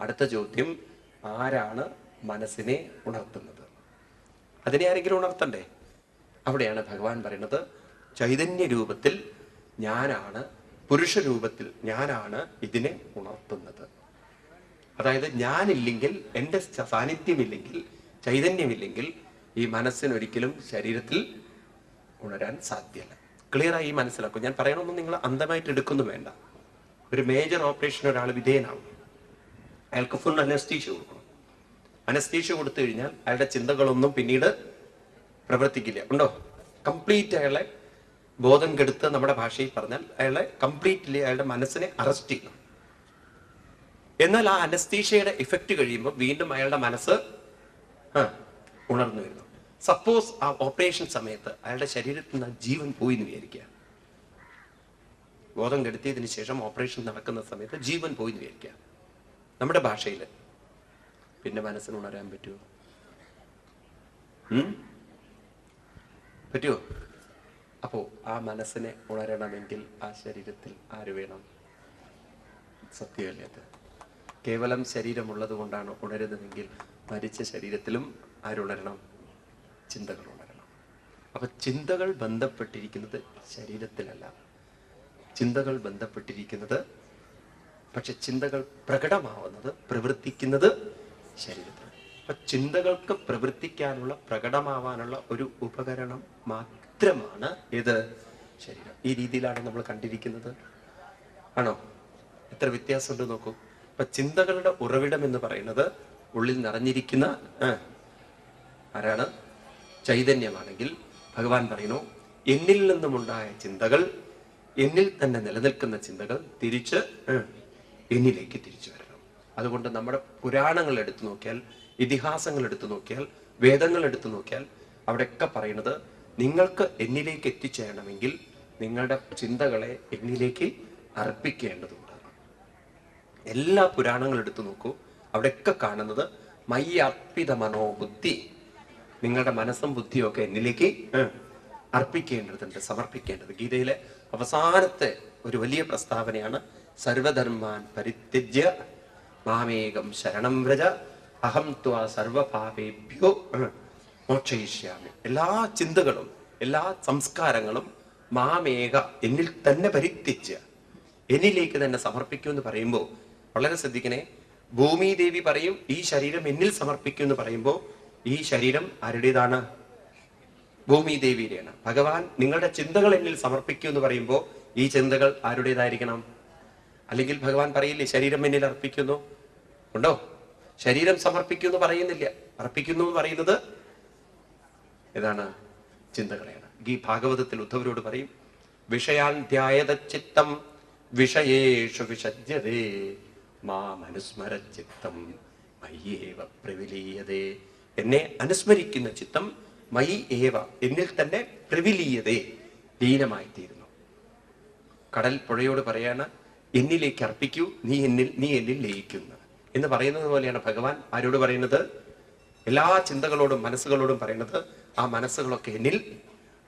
അടുത്ത ചോദ്യം ആരാണ് മനസ്സിനെ ഉണർത്തുന്നത്? അതിനെ ആരെങ്കിലും ഉണർത്തണ്ടേ? അവിടെയാണ് ഭഗവാൻ പറയുന്നത് ചൈതന്യ രൂപത്തിൽ ഞാനാണ് പുരുഷ രൂപത്തിൽ ഞാനാണ് ഇതിനെ ഉണർത്തുന്നത്. അതായത് ഞാനില്ലെങ്കിൽ എന്റെ സാന്നിധ്യമില്ലെങ്കിൽ ചൈതന്യമില്ലെങ്കിൽ ഈ മനസ്സിനൊരിക്കലും ശരീരത്തിൽ ഉണരാൻ സാധ്യമല്ല ക്ലിയറായി മനസ്സിലാക്കും. ഞാൻ പറയണമെന്ന് നിങ്ങൾ അന്ധമായിട്ട് എടുക്കുന്നു വേണ്ട. ഒരു മേജർ ഓപ്പറേഷൻ ഒരാൾ വിധേയനാവും അയാൾക്ക് ഫുൾ അനസ്തീഷ കൊടുക്കണം. അനസ്തീഷ കൊടുത്തു കഴിഞ്ഞാൽ അയാളുടെ ചിന്തകളൊന്നും പിന്നീട് പ്രവർത്തിക്കില്ല. ഉണ്ടോ? കംപ്ലീറ്റ് അയാളെ ബോധം കെടുത്ത് നമ്മുടെ ഭാഷയിൽ പറഞ്ഞാൽ അയാളെ കംപ്ലീറ്റ്ലി അയാളുടെ മനസ്സിനെ അറസ്റ്റ് ചെയ്യണം. എന്നാൽ ആ അനസ്തീഷയുടെ ഇഫക്റ്റ് കഴിയുമ്പോൾ വീണ്ടും അയാളുടെ മനസ്സ് ഉണർന്നു വരുന്നു. സപ്പോസ് ആ ഓപ്പറേഷൻ സമയത്ത് അയാളുടെ ശരീരത്തിൽ നിന്ന് ജീവൻ പോയി എന്ന് വിചാരിക്കുക. ബോധം കെടുത്തിയതിന് ശേഷം ഓപ്പറേഷൻ നടക്കുന്ന സമയത്ത് ജീവൻ പോയി എന്ന് വിചാരിക്കുക. നമ്മുടെ ഭാഷയിൽ പിന്നെ മനസ്സിന് ഉണരാൻ പറ്റുമോ? പറ്റുമോ അപ്പോ ആ മനസ്സിനെ ഉണരണമെങ്കിൽ ആ ശരീരത്തിൽ ആര് വേണം? സത്യമല്ലേ കേവലം ശരീരമുള്ളത് കൊണ്ടാണ് ഉണരുന്നതെങ്കിൽ മരിച്ച ശരീരത്തിലും ആരുണരണം ചിന്തകൾ ഉണരണം. അപ്പൊ ചിന്തകൾ ബന്ധപ്പെട്ടിരിക്കുന്നത് ശരീരത്തിലല്ല. ചിന്തകൾ ബന്ധപ്പെട്ടിരിക്കുന്നത് പക്ഷെ ചിന്തകൾ പ്രകടമാവുന്നത് പ്രവർത്തിക്കുന്നത് ശരീരത്തിൽ അപ്പൊ ചിന്തകൾക്ക് പ്രവർത്തിക്കാനുള്ള പ്രകടമാവാനുള്ള ഒരു ഉപകരണം മാത്രമാണ് ഇത് ശരീരം. ഈ രീതിയിലാണ് നമ്മൾ കണ്ടിരിക്കുന്നത്. ആണോ? എത്ര വ്യത്യാസമുണ്ട് നോക്കൂ. അപ്പൊ ചിന്തകളുടെ ഉറവിടം എന്ന് പറയുന്നത് ഉള്ളിൽ നിറഞ്ഞിരിക്കുന്ന ആരാണ്? ചൈതന്യമാണെങ്കിൽ ഭഗവാൻ പറയുന്നു എന്നിൽ നിന്നുമുണ്ടായ ചിന്തകൾ എന്നിൽ തന്നെ നിലനിൽക്കുന്ന ചിന്തകൾ തിരിച്ച് എന്നിലേക്ക് തിരിച്ചു വരണം. അതുകൊണ്ട് നമ്മുടെ പുരാണങ്ങൾ എടുത്തു നോക്കിയാൽ ഇതിഹാസങ്ങൾ എടുത്തു നോക്കിയാൽ വേദങ്ങൾ എടുത്തു നോക്കിയാൽ അവിടെയൊക്കെ പറയുന്നത് നിങ്ങൾക്ക് എന്നിലേക്ക് എത്തിച്ചേരണമെങ്കിൽ നിങ്ങളുടെ ചിന്തകളെ എന്നിലേക്ക് അർപ്പിക്കേണ്ടതുണ്ട്. എല്ലാ പുരാണങ്ങൾ എടുത്തു നോക്കൂ. അവിടെയൊക്കെ കാണുന്നത് മൈ അർപ്പിത മനോബുദ്ധി. നിങ്ങളുടെ മനസ്സും ബുദ്ധിയും ഒക്കെ എന്നിലേക്ക് അർപ്പിക്കേണ്ടതുണ്ട് സമർപ്പിക്കേണ്ടത്. ഗീതയിലെ അവസാനത്തെ ഒരു വലിയ പ്രസ്താവനയാണ് സർവധർമാൻ പരിത്യജ്യ. മാമേകം ശരണം വ്രജ. അഹം ത്വാ സർവപാപേഭ്യോ. മോക്ഷയിഷ്യാമി. എല്ലാ ചിന്തകളും എല്ലാ സംസ്കാരങ്ങളും മാമേക എന്നിൽ തന്നെ പരിത്യജ്യ. എന്നിലേക്ക് തന്നെ സമർപ്പിക്കൂ എന്ന് പറയുമ്പോൾ വളരെ ശ്രദ്ധിക്കണേ ഭൂമി ദേവി പറയും ഈ ശരീരം എന്നിൽ സമർപ്പിക്കൂ എന്ന് പറയുമ്പോൾ ഈ ശരീരം ആരുടേതാണ്? ഭൂമി ദേവിയുടെയാണ് ഭഗവാൻ നിങ്ങളുടെ ചിന്തകൾ എന്നിൽ സമർപ്പിക്കൂ എന്ന് പറയുമ്പോൾ ഈ ചിന്തകൾ ആരുടേതായിരിക്കണം? അല്ലെങ്കിൽ ഭഗവാൻ പറയില്ലേ ശരീരം എന്നിൽ അർപ്പിക്കുന്നു. ഉണ്ടോ? ശരീരം സമർപ്പിക്കുന്നു പറയുന്നില്ല. അർപ്പിക്കുന്നു എന്ന് പറയുന്നത് ഏതാണ്? ചിന്തകളെയാണ്. ഈ ഭാഗവതത്തിൽ ഉദ്ധവരോട് പറയും വിഷയാൻ ധ്യായത ചിത്തം വിഷയേഷു വിഷജ്യതേ മാമനുസ്മര ചിത്തം മയ്യേവ പ്രവിലീയതേ. എന്നെ അനുസ്മരിക്കുന്ന ചിത്തം മയി ഏവ എന്നിൽ തന്നെ പ്രവിലീയതേ ലീനമായിത്തീരുന്നു. കടൽ പുഴയോട് പറയാണ് എന്നിലേക്ക് അർപ്പിക്കൂ. നീ എന്നിൽ നീ എന്നിൽ ലയിക്കുന്നു. എന്ന് പറയുന്നത് പോലെയാണ് ഭഗവാൻ ആരോട് പറയുന്നത്? എല്ലാ ചിന്തകളോടും മനസ്സുകളോടും പറയുന്നത് ആ മനസ്സുകളൊക്കെ എന്നിൽ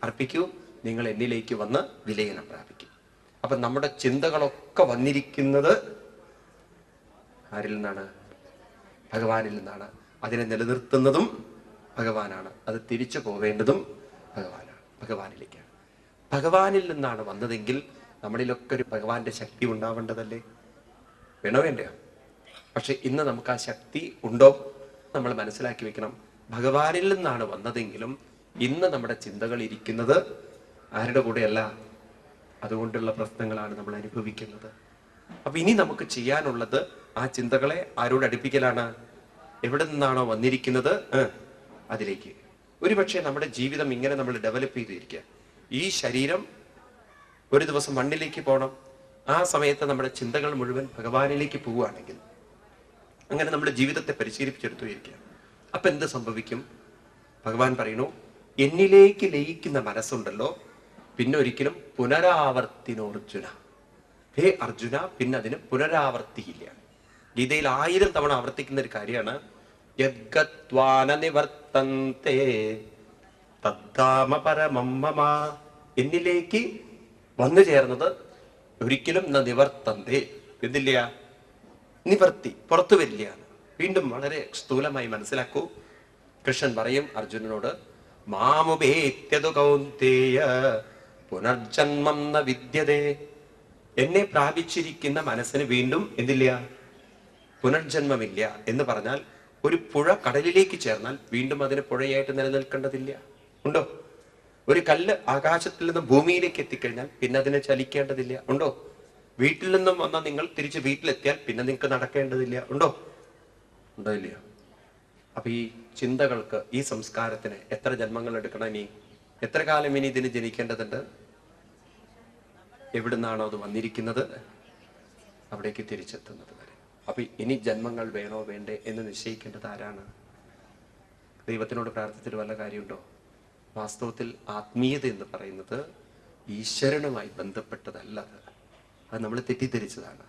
അർപ്പിക്കൂ. നിങ്ങൾ എന്നിലേക്ക് വന്ന് വിലയനം പ്രാപിക്കും. അപ്പൊ നമ്മുടെ ചിന്തകളൊക്കെ വന്നിരിക്കുന്നത് ആരിൽ നിന്നാണ്? ഭഗവാനിൽ നിന്നാണ്. അതിനെ നിലനിർത്തുന്നതും ഭഗവാനാണ്. അത് തിരിച്ചു പോവേണ്ടതും ഭഗവാനാണ്. ഭഗവാനിലേക്കാണ്. ഭഗവാനിൽ നിന്നാണ് വന്നതെങ്കിൽ നമ്മളിലൊക്കെ ഒരു ഭഗവാന്റെ ശക്തി ഉണ്ടാവേണ്ടതല്ലേ? വേണോ വേണ്ടയോ? പക്ഷെ ഇന്ന് നമുക്ക് ആ ശക്തി ഉണ്ടോ നമ്മൾ മനസ്സിലാക്കി വെക്കണം. ഭഗവാനിൽ നിന്നാണ് വന്നതെങ്കിലും ഇന്ന് നമ്മുടെ ചിന്തകൾ ഇരിക്കുന്നത് ആരുടെ കൂടെയല്ല? അതുകൊണ്ടുള്ള പ്രശ്നങ്ങളാണ് നമ്മൾ അനുഭവിക്കുന്നത്. അപ്പൊ ഇനി നമുക്ക് ചെയ്യാനുള്ളത് ആ ചിന്തകളെ ആരോട് അടുപ്പിക്കലാണ്? എവിടെ നിന്നാണോ വന്നിരിക്കുന്നത്? അതിലേക്ക്. ഒരുപക്ഷെ നമ്മുടെ ജീവിതം ഇങ്ങനെ നമ്മൾ ഡെവലപ്പ് ചെയ്തിരിക്കുക. ഈ ശരീരം ഒരു ദിവസം മണ്ണിലേക്ക് പോകണം ആ സമയത്ത് നമ്മുടെ ചിന്തകൾ മുഴുവൻ ഭഗവാനിലേക്ക് പോവുകയാണെങ്കിൽ അങ്ങനെ നമ്മുടെ ജീവിതത്തെ പരിശീലിപ്പിച്ചെടുത്തു ഇരിക്കുക അപ്പൊ എന്ത് സംഭവിക്കും? ഭഗവാൻ പറയുന്നു എന്നിലേക്ക് ലയിക്കുന്ന മനസ്സുണ്ടല്ലോ പിന്നെ ഒരിക്കലും പുനരാവർത്തിനോർജുന. ഹേ അർജുന പിന്നെ അതിന് പുനരാവർത്തിയില്ല. ഗീതയിൽ ആയിരം തവണ ആവർത്തിക്കുന്ന ഒരു കാര്യമാണ് യദ്ഗത്വാനനിവർത്തന്തേ തദ്ധാമ പരമം മമ എന്നിലേക്ക് വന്നു ചേർന്നത് ഒരിക്കലും ന നിവർത്തന്തേ. എന്തില്ല? നിവർത്തി പുറത്തു വരില്ല. വീണ്ടും വളരെ സ്ഥൂലമായി മനസ്സിലാക്കൂ. കൃഷ്ണൻ പറയും അർജുനനോട് മാമുപേത്യതു കൗന്തേയ പുനർജന്മം ന വിദ്യതേ. എന്നെ പ്രാപിച്ചിരിക്കുന്ന മനസ്സിന് വീണ്ടും എന്തില്ല? പുനർജന്മമില്ല എന്ന് പറഞ്ഞാൽ ഒരു പുഴ കടലിലേക്ക് ചേർന്നാൽ വീണ്ടും അതിന് പുഴയായിട്ട് നിലനിൽക്കേണ്ടതില്ല. ഉണ്ടോ? ഒരു കല്ല് ആകാശത്തിൽ നിന്നും ഭൂമിയിലേക്ക് എത്തിക്കഴിഞ്ഞാൽ പിന്നെ അതിനെ ചലിക്കേണ്ടതില്ല. ഉണ്ടോ? വീട്ടിൽ നിന്നും വന്ന നിങ്ങൾ തിരിച്ച് വീട്ടിലെത്തിയാൽ പിന്നെ നിങ്ങൾക്ക് നടക്കേണ്ടതില്ല. ഉണ്ടോ? ഉണ്ടോ ഇല്ലയോ? അപ്പൊ ഈ ചിന്തകൾക്ക് ഈ സംസ്കാരത്തിന് എത്ര ജന്മങ്ങൾ എടുക്കണം ഇനി? എത്ര കാലം ഇനി ഇതിന് ജനിക്കേണ്ടതുണ്ട്? എവിടുന്നാണോ അത് വന്നിരിക്കുന്നത്? അവിടേക്ക് തിരിച്ചെത്തുന്നത് വരെ. അപ്പൊ ഇനി ജന്മങ്ങൾ വേണോ വേണ്ടേ എന്ന് നിശ്ചയിക്കേണ്ടത് ആരാണ്? ദൈവത്തിനോട് പ്രാർത്ഥിച്ചിട്ട് വല്ല കാര്യമുണ്ടോ? വാസ്തവത്തിൽ ആത്മീയത എന്ന് പറയുന്നത് ഈശ്വരനുമായി ബന്ധപ്പെട്ടതല്ല അത്. അത് നമ്മൾ തെറ്റിദ്ധരിച്ചതാണ്.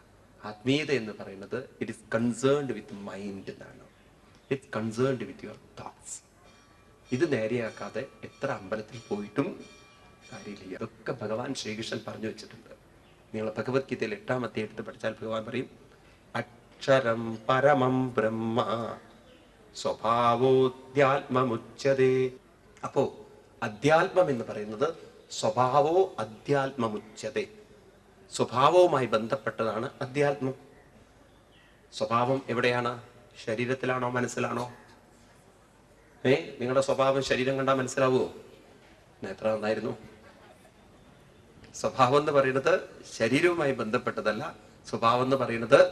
ആത്മീയത എന്ന് പറയുന്നത് it is concerned with mind എന്നാണ്. It concerned with your thoughts ഇത് നേരെയാക്കാതെ എത്ര അമ്പലത്തിൽ പോയിട്ടും കാര്യമില്ല. അതൊക്കെ ഭഗവാൻ ശ്രീകൃഷ്ണൻ പറഞ്ഞു വെച്ചിട്ടുണ്ട്. നിങ്ങൾ ഭഗവത്ഗീതയിൽ എട്ടാമത്തെ എടുത്ത് പഠിച്ചാൽ ഭഗവാൻ പറയും അക്ഷരം പരമം ബ്രഹ്മ സ്വഭാവോദ്യാത്മമുച്ചതേ. അപ്പോ അധ്യാത്മം എന്ന് പറയുന്നത് സ്വഭാവോ അധ്യാത്മമുച്ചത. സ്വഭാവവുമായി ബന്ധപ്പെട്ടതാണ് അധ്യാത്മം. സ്വഭാവം എവിടെയാണ്? ശരീരത്തിലാണോ? മനസ്സിലാണോ? ഏ? നിങ്ങളുടെ സ്വഭാവം ശരീരം കണ്ടാൽ മനസ്സിലാവുമോ എത്ര നന്നായിരുന്നു. സ്വഭാവം എന്ന് പറയുന്നത് ശരീരവുമായി ബന്ധപ്പെട്ടതല്ല സ്വഭാവം എന്ന് പറയുന്നത്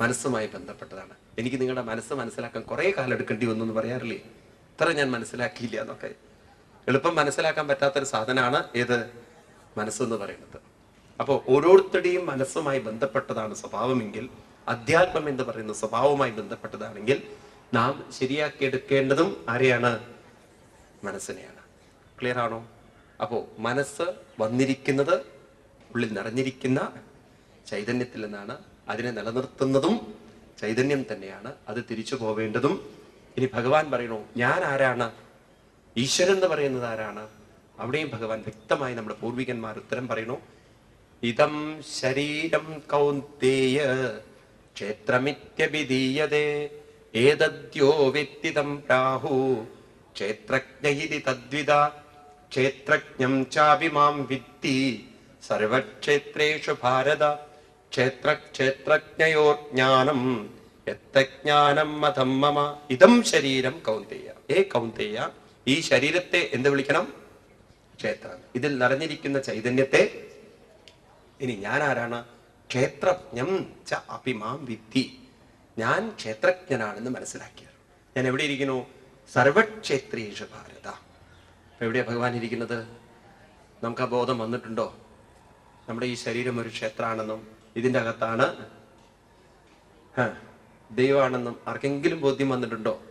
മനസ്സുമായി ബന്ധപ്പെട്ടതാണ്. എനിക്ക് നിങ്ങളുടെ മനസ്സ് മനസ്സിലാക്കാൻ കുറെ കാലം എടുക്കേണ്ടി വന്നു എന്ന് പറയാറില്ലേ? ഇത്ര ഞാൻ മനസ്സിലാക്കിയില്ല എന്നൊക്കെ. എളുപ്പം മനസ്സിലാക്കാൻ പറ്റാത്തൊരു സാധനമാണ് ഏത് മനസ്സെന്ന് പറയുന്നത്. അപ്പോൾ ഓരോരുത്തരുടെയും മനസ്സുമായി ബന്ധപ്പെട്ടതാണ് സ്വഭാവമെങ്കിൽ അധ്യാത്മം എന്ന് പറയുന്ന സ്വഭാവവുമായി ബന്ധപ്പെട്ടതാണെങ്കിൽ നാം ശരിയാക്കിയെടുക്കേണ്ടതും ആരെയാണ്? മനസ്സിനെയാണ്. ക്ലിയർ ആണോ? അപ്പോൾ മനസ്സ് വന്നിരിക്കുന്നത് ഉള്ളിൽ നിറഞ്ഞിരിക്കുന്ന ചൈതന്യത്തിൽ നിന്നാണ്. അതിനെ നിലനിർത്തുന്നതും ചൈതന്യം തന്നെയാണ്. അത് തിരിച്ചു പോവേണ്ടതും. ഇനി ഭഗവാൻ പറയണു ഞാൻ ആരാണ്? ഈശ്വരൻ എന്ന് പറയുന്നത് ആരാണ്? അവിടെയും ഭഗവാൻ വ്യക്തമായി നമ്മുടെ പൂർവികന്മാർ ഉത്തരം പറയണു ഇതം ശരീരം കൗന്തേയ ക്ഷേത്രമിത്യഭിധീയതേ. ഏതദ്യോ വ്യക്തിതം പ്രാഹു. ക്ഷേത്രജ്ഞ തദ്വിത ക്ഷേത്രജ്ഞം ചാഭിമാം വിത്തി സർവക്ഷേത്രേഷു ഭാരത. ക്ഷേത്രക്ഷേത്രജ്ഞയോർ ജ്ഞാനം. എത്തജ്ഞാനം മതം മമ. ഇതം ശരീരം കൗന്തേയ ഏ കൗന്തേയ ഈ ശരീരത്തെ എന്ത് വിളിക്കണം? ക്ഷേത്രം. ഇതിൽ നിറഞ്ഞിരിക്കുന്ന ചൈതന്യത്തെ ഇനി ഞാൻ ആരാണ്? ക്ഷേത്രജ്ഞം ച അഭിമാം വിദ്ധി. ഞാൻ ക്ഷേത്രജ്ഞനാണെന്ന് മനസ്സിലാക്കിയത്. ഞാൻ എവിടെ ഇരിക്കുന്നു? സർവക്ഷേത്രീഷ ഭാരത. എവിടെയാ ഭഗവാൻ ഇരിക്കുന്നത്? നമുക്ക് ആ ബോധം വന്നിട്ടുണ്ടോ? നമ്മുടെ ഈ ശരീരം ഒരു ക്ഷേത്രമാണെന്നും ഇതിന്റെ അകത്താണ്. ദൈവമാണെന്നും ആർക്കെങ്കിലും ബോധ്യം വന്നിട്ടുണ്ടോ?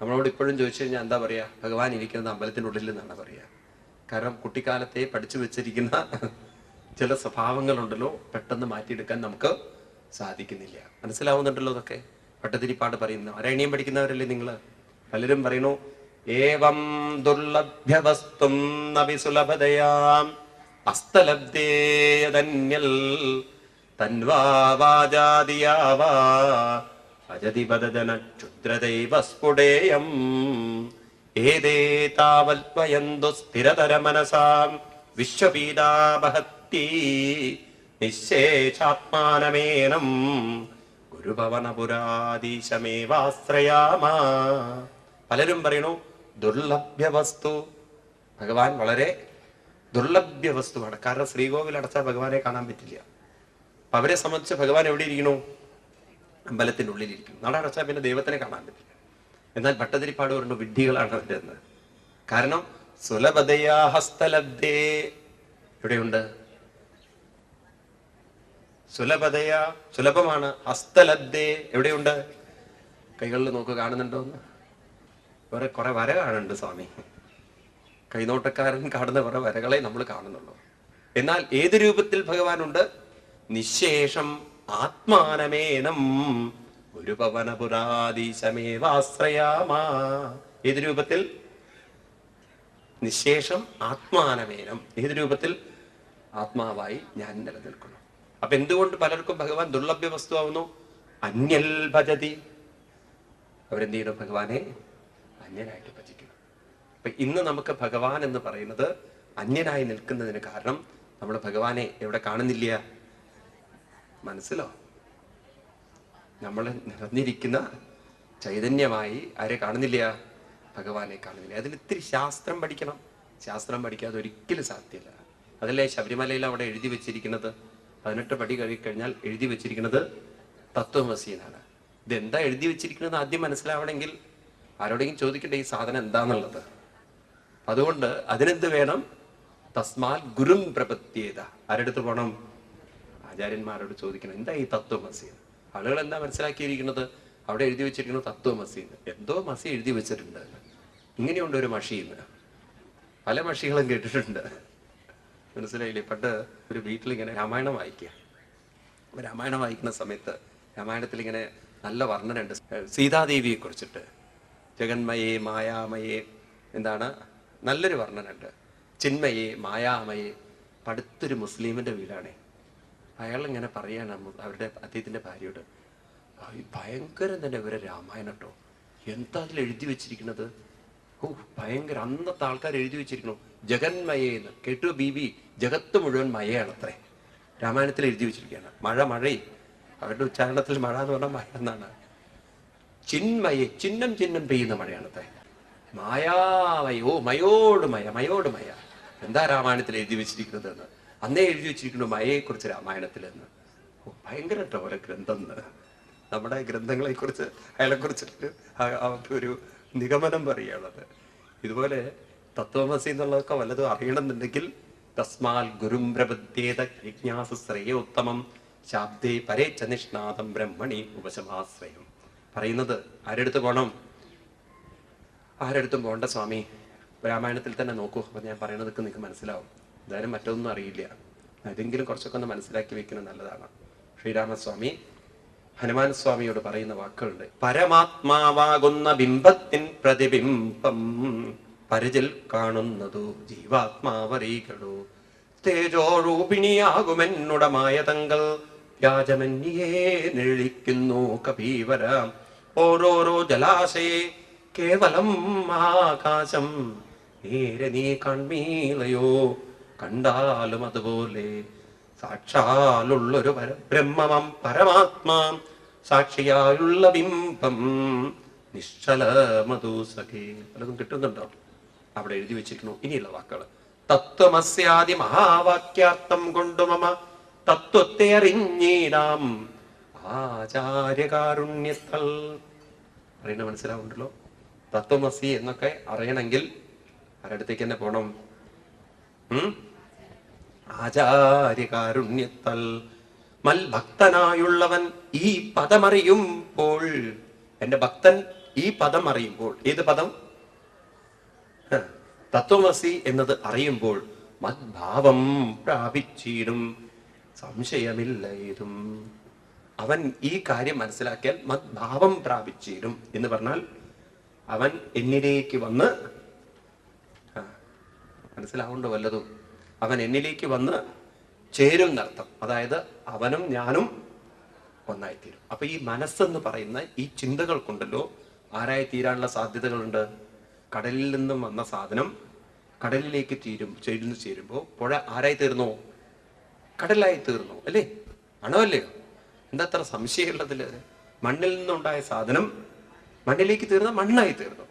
നമ്മളോട് ഇപ്പോഴും ചോദിച്ചു കഴിഞ്ഞാൽ എന്താ പറയാ? ഭഗവാൻ ഇരിക്കുന്നത് അമ്പലത്തിനുള്ളിൽ എന്നാണ് പറയാ. കാരണം കുട്ടിക്കാലത്തെ പഠിച്ചു വെച്ചിരിക്കുന്ന ചില സ്വഭാവങ്ങളുണ്ടല്ലോ പെട്ടെന്ന് മാറ്റിയെടുക്കാൻ നമുക്ക് സാധിക്കുന്നില്ല. മനസ്സിലാവുന്നുണ്ടല്ലോ അതൊക്കെ? പട്ടതിരിപ്പാട് പറയുന്നു അരണ്യം പഠിക്കുന്നവരല്ലേ നിങ്ങൾ പലരും പറയുന്നു ഏവം ദുർലഭ്യ വസ്തും നവി അജതി പദജന ക്ഷുദ്രദൈവ സ്ഫുടേയം ഏതേ താവൽപയന്തു സ്ഥിരതര മനസാം വിശ്വപീഡാപഹത്തി നിശേഷാത്മാനമേനം. ഗുരുഭവനപുരാധീശമേവാശ്രയാമ പലരും പറയണു ദുർലഭ്യ വസ്തു ഭഗവാൻ വളരെ ദുർലഭ്യ വസ്തുവാണ് കാരണം ശ്രീകോവിൽ അടച്ചാൽ ഭഗവാനെ കാണാൻ പറ്റില്ല. അപ്പൊ അവരെ സംബന്ധിച്ച് ഭഗവാൻ എവിടെ ഇരിക്കണു? അമ്പലത്തിന്റെ ഉള്ളിലിരിക്കും നട അടച്ചാൽ പിന്നെ ദൈവത്തിനെ കാണാൻ പറ്റില്ല. എന്നാൽ ഭട്ടതിരിപ്പാട് പറഞ്ഞു വിഡ്ഢികളാണ് അവരെന്ന് കാരണം സുലഭതയാ ഹസ്തലബ്ധേ. എവിടെയുണ്ട്? സുലഭതയാ സുലഭമാണ് ഹസ്തലബ്ധേ. എവിടെയുണ്ട്? കൈകളിൽ നോക്ക് കാണുന്നുണ്ടോ എന്ന് വേറെ കുറെ വര കാണുന്നുണ്ട് സ്വാമി. കൈനോട്ടക്കാരൻ കാണുന്ന കുറെ വരകളെ നമ്മൾ കാണുന്നുള്ളൂ. എന്നാൽ ഏത് രൂപത്തിൽ ഭഗവാനുണ്ട്? നിശേഷം ആത്മാനമേനം ഒരു ഗുരുപവനപുരാധീശമേവാശ്രയാമാ ഏത് രൂപത്തിൽ? നിശേഷം ആത്മാനമേനം. ഏത് രൂപത്തിൽ? ആത്മാവായി ഞാൻ നിലനിൽക്കുന്നു. അപ്പൊ എന്തുകൊണ്ട് പലർക്കും ഭഗവാൻ ദുർലഭ്യ വസ്തുവാകുന്നു അന്യൽ ഭജതി. അവരെന്ത് ചെയ്യണം ഭഗവാനെ അന്യനായിട്ട് ഭജിക്കണം അപ്പൊ ഇന്ന് നമുക്ക് ഭഗവാൻ എന്ന് പറയുന്നത് അന്യനായി നിൽക്കുന്നതിന് കാരണം നമ്മൾ ഭഗവാനെ എവിടെ കാണുന്നില്ല? മനസ്സിലോ? നമ്മൾ നിറഞ്ഞിരിക്കുന്ന ചൈതന്യമായി ആരെ കാണുന്നില്ല? ഭഗവാനെ കാണുന്നില്ല. അതിൽ ഇത്തിരി ശാസ്ത്രം പഠിക്കണം. ശാസ്ത്രം പഠിക്കാതെ ഒരിക്കലും സാധ്യമല്ല അതല്ലേ ശബരിമലയിൽ അവിടെ എഴുതി വെച്ചിരിക്കുന്നത്? പതിനെട്ട് പടി കഴി കഴിഞ്ഞാൽ എഴുതി വെച്ചിരിക്കുന്നത് തത്വമസീനാണ് ഇതെന്താ എഴുതി വെച്ചിരിക്കുന്നത് ആദ്യം മനസ്സിലാവണമെങ്കിൽ ആരോടെങ്കിലും ചോദിക്കട്ടെ ഈ സാധനം എന്താന്നുള്ളത്. അതുകൊണ്ട് അതിനെന്ത് വേണം? തസ്മാൽ ഗുരും പ്രപത്യേത. ആരെടുത്ത് പോണം? ആചാര്യന്മാരോട് ചോദിക്കണം എന്താ ഈ തത്വമസി? ആളുകൾ എന്താ മനസ്സിലാക്കിയിരിക്കുന്നത്? അവിടെ എഴുതി വെച്ചിരിക്കുന്നത് തത്വമസി. എന്തോ മസി എഴുതി വെച്ചിട്ടുണ്ട്. ഇങ്ങനെയുണ്ട് ഒരു മഷി എന്ന് പല മഷികളും കേട്ടിട്ടുണ്ട്. മനസ്സിലായില്ലേ? പണ്ട് ഒരു വീട്ടിൽ ഇങ്ങനെ രാമായണം വായിക്കുക. രാമായണം വായിക്കുന്ന സമയത്ത് രാമായണത്തിൽ ഇങ്ങനെ നല്ല വർണനുണ്ട് സീതാദേവിയെ കുറിച്ചിട്ട് ജഗന്മയെ മായാമയെ എന്താണ്? നല്ലൊരു വർണനുണ്ട് ചിന്മയെ മായാമയെ അടുത്തൊരു മുസ്ലിമിന്റെ വീടാണേ. അയാൾ ഇങ്ങനെ പറയാണ് അവരുടെ അദ്ദേഹത്തിന്റെ ഭാര്യയോട് "ആ, ഈ ഭയങ്കരം തന്നെ ഇവരെ രാമായണം കേട്ടോ എന്താ അതിൽ എഴുതി വെച്ചിരിക്കുന്നത്? ഓ ഭയങ്കര അന്നത്തെ ആൾക്കാർ എഴുതി വെച്ചിരിക്കണു ജഗന്മയെന്ന്. കേട്ടു ബി ബി ജഗത്ത് മുഴുവൻ മയയാണത്രേ. രാമായണത്തിൽ എഴുതി വെച്ചിരിക്കുകയാണ് മഴ മഴയെ. അവരുടെ ഉച്ചാരണത്തിൽ മഴ എന്ന് പറഞ്ഞാൽ മഴ എന്നാണ്. ചിന്മയെ ചിഹ്നം ചിഹ്നം പെയ്യുന്ന മഴയാണത്രേ. മായാമയോ മയോട് മയ മയോട് മയ. എന്താ രാമായണത്തിൽ എഴുതി വെച്ചിരിക്കുന്നത് എന്ന് അന്നേ എഴുതി വെച്ചിരിക്കുന്നു മയയെ കുറിച്ച് രാമായണത്തിൽ എന്ന് ഭയങ്കര കേട്ടോ ഓരോ ഗ്രന്ഥം നമ്മുടെ ഗ്രന്ഥങ്ങളെക്കുറിച്ച് കുറിച്ച് അയാളെ കുറിച്ചിട്ട് അവർക്ക് ഒരു നിഗമനം പറയുകയാണത്. ഇതുപോലെ തത്വമസി എന്നുള്ളതൊക്കെ വല്ലതും അറിയണമെന്നുണ്ടെങ്കിൽ തസ്മാൽ ഗുരും പ്രപദ്യേത ജിജ്ഞാസ ശ്രേയോത്തമം ശാബ്ദേ പരേച്ച നിഷ്ണാതം ബ്രഹ്മണി ഉപശമാശ്രയം. പറയുന്നത് ആരെടുത്ത് പോകണം ആരെടുത്തും പോകണ്ട സ്വാമി. രാമായണത്തിൽ തന്നെ നോക്കൂ അപ്പൊ ഞാൻ പറയണതൊക്കെ നിങ്ങൾക്ക് മനസ്സിലാവും. എന്തായാലും മറ്റൊന്നും അറിയില്ല. അതെങ്കിലും കുറച്ചൊക്കെ ഒന്ന് മനസ്സിലാക്കി വെക്കുന്നത് നല്ലതാണ്. ശ്രീരാമസ്വാമി ഹനുമാൻ സ്വാമിയോട് പറയുന്ന വാക്കുകളുണ്ട്. പരമാത്മാവാകുന്ന ബിംബത്തിൻ പ്രതിബിംബം പരിചിൽ കാണുന്നതു ജീവാത്മാവറികളു. തേജോരൂപിണിയാകുമെന്നുടമായ തങ്ങൾ വ്യാജമന്യേ നിഴലിക്കുന്നു കപീവര. ഓരോരോ ജലാശയെ കേവലം ആകാശം. നേരെ നീ കൺമീലയോ കണ്ടാലും അതുപോലെ സാക്ഷാലുള്ളൊരു പരബ്രഹ്മമം പരമാത്മാ സാക്ഷിയായുള്ള ബിംബം നിശ്ചല മധുസഖേ. പലതും കിട്ടുന്നുണ്ടോ? അവിടെ എഴുതി വെച്ചിരിക്കുന്നു. ഇനിയുള്ള വാക്കുകൾ തത്വമസ്യാദി മഹാവാക്യാർത്ഥം കൊണ്ടു മമ തത്വത്തെ അറിഞ്ഞിടാം ആചാര്യകാരുണ്യത്തൽ അറിയണ മനസ്സിലാവുണ്ടല്ലോ തത്വമസി എന്നൊക്കെ അറിയണമെങ്കിൽ ആരടുത്തേക്ക് തന്നെ ഉം ആചാര്യകാരുണ്യത്തൽ മൽഭക്തനായുള്ളവൻ ഈ പദമറിയുമ്പോൾ എന്റെ ഭക്തൻ ഈ പദം അറിയുമ്പോൾ ഏത് പദം? തത്വമസി എന്നത് അറിയുമ്പോൾ മദ്ഭാവം പ്രാപിച്ചിടും സംശയമില്ല ഏതും. അവൻ ഈ കാര്യം മനസ്സിലാക്കിയാൽ മദ്ഭാവം പ്രാപിച്ചിടും എന്ന് പറഞ്ഞാൽ അവൻ എന്നിലേക്ക് വന്ന് മനസ്സിലാവുണ്ടോ വല്ലതും? അവൻ എന്നിലേക്ക് വന്ന് ചേരും എന്നർത്ഥം അതായത് അവനും ഞാനും ഒന്നായിത്തീരും. അപ്പൊ ഈ മനസ്സെന്ന് പറയുന്ന ഈ ചിന്തകൾ കൊണ്ടല്ലോ ആരായി തീരാനുള്ള സാധ്യതകളുണ്ട്? കടലിൽ നിന്നും വന്ന സാധനം കടലിലേക്ക് തീരും ചേരുന്നു ചേരുമ്പോൾ പുഴ ആരായി തീർന്നു? കടലായി തീർന്നു അല്ലേ? ആണോ അല്ലയോ? എന്താ അത്ര സംശയമുള്ളതിൽ മണ്ണിൽ നിന്നുണ്ടായ സാധനം മണ്ണിലേക്ക് തീർന്ന മണ്ണായി തീർന്നു.